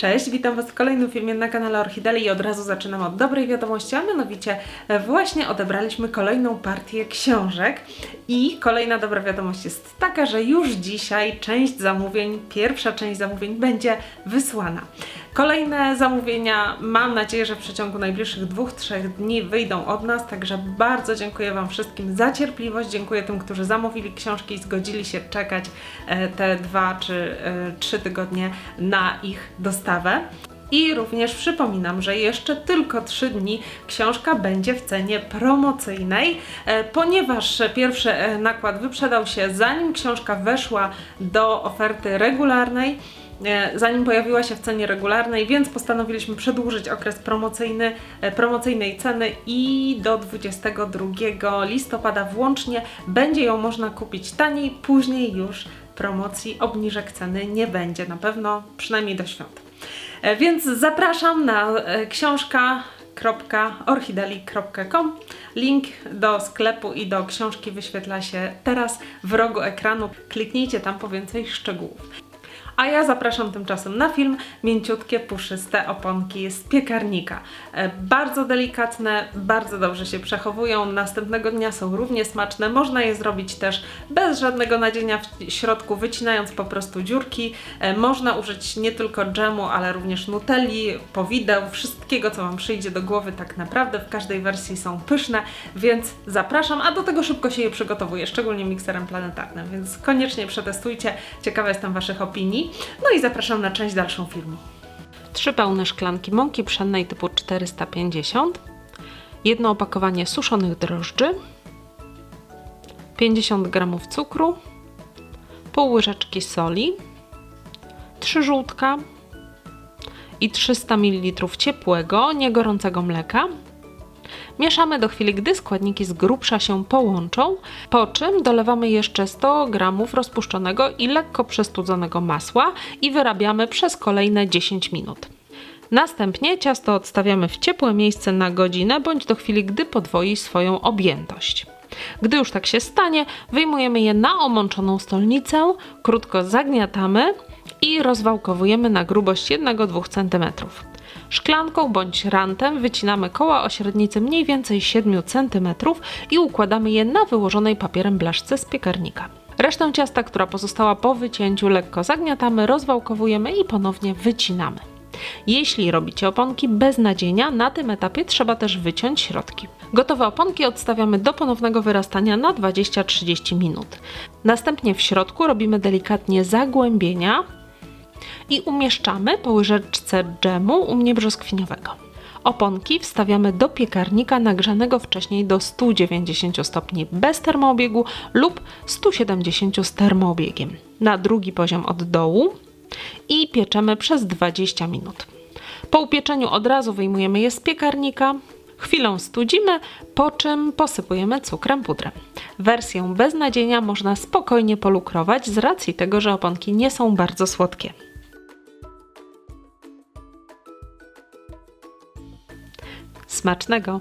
Cześć, witam Was w kolejnym filmie na kanale Orchideli i od razu zaczynam od dobrej wiadomości, a mianowicie e, właśnie odebraliśmy kolejną partię książek i kolejna dobra wiadomość jest taka, że już dzisiaj część zamówień, pierwsza część zamówień będzie wysłana. Kolejne zamówienia mam nadzieję, że w przeciągu najbliższych dwóch, trzech dni wyjdą od nas, także bardzo dziękuję Wam wszystkim za cierpliwość, dziękuję tym, którzy zamówili książki i zgodzili się czekać e, te dwa czy e, trzy tygodnie na ich dostawę. I również przypominam, że jeszcze tylko 3 dni książka będzie w cenie promocyjnej, e, ponieważ pierwszy e, nakład wyprzedał się zanim książka weszła do oferty regularnej. e, Zanim pojawiła się w cenie regularnej, więc postanowiliśmy przedłużyć okres promocyjny, promocyjnej ceny i do 22 listopada włącznie będzie ją można kupić taniej, później już promocji obniżek ceny nie będzie, na pewno przynajmniej do świąt. E, Więc zapraszam na e, książka.orchideli.com. Link do sklepu i do książki wyświetla się teraz w rogu ekranu. Kliknijcie tam po więcej szczegółów. A ja zapraszam tymczasem na film mięciutkie, puszyste oponki z piekarnika. E, Bardzo delikatne, bardzo dobrze się przechowują. Następnego dnia są równie smaczne. Można je zrobić też bez żadnego nadzienia w środku, wycinając po prostu dziurki. E, Można użyć nie tylko dżemu, ale również nutelli, powideł, wszystkiego co Wam przyjdzie do głowy tak naprawdę. W każdej wersji są pyszne, więc zapraszam, a do tego szybko się je przygotowuje, szczególnie mikserem planetarnym, więc koniecznie przetestujcie. Ciekawa jestem Waszych opinii. No i zapraszam na część dalszą filmu. Trzy pełne szklanki mąki pszennej typu 450, jedno opakowanie suszonych drożdży, 50 g cukru, pół łyżeczki soli, 3 żółtka i 300 ml ciepłego, niegorącego mleka. Mieszamy do chwili, gdy składniki z grubsza się połączą, po czym dolewamy jeszcze 100 g rozpuszczonego i lekko przestudzonego masła i wyrabiamy przez kolejne 10 minut. Następnie ciasto odstawiamy w ciepłe miejsce na godzinę bądź do chwili, gdy podwoi swoją objętość. Gdy już tak się stanie, wyjmujemy je na omączoną stolnicę, krótko zagniatamy i rozwałkowujemy na grubość 1-2 cm. Szklanką bądź rantem wycinamy koła o średnicy mniej więcej 7 cm i układamy je na wyłożonej papierem blaszce z piekarnika. Resztę ciasta, która pozostała po wycięciu, lekko zagniatamy, rozwałkowujemy i ponownie wycinamy. Jeśli robicie oponki bez nadzienia, na tym etapie trzeba też wyciąć środki. Gotowe oponki odstawiamy do ponownego wyrastania na 20-30 minut. Następnie w środku robimy delikatnie zagłębienia i umieszczamy po łyżeczce dżemu u mnie brzoskwiniowego. Oponki wstawiamy do piekarnika nagrzanego wcześniej do 190 stopni bez termoobiegu lub 170 z termoobiegiem na drugi poziom od dołu i pieczemy przez 20 minut. Po upieczeniu od razu wyjmujemy je z piekarnika, chwilę studzimy, po czym posypujemy cukrem pudrem. Wersję bez nadzienia można spokojnie polukrować z racji tego, że oponki nie są bardzo słodkie. Smacznego!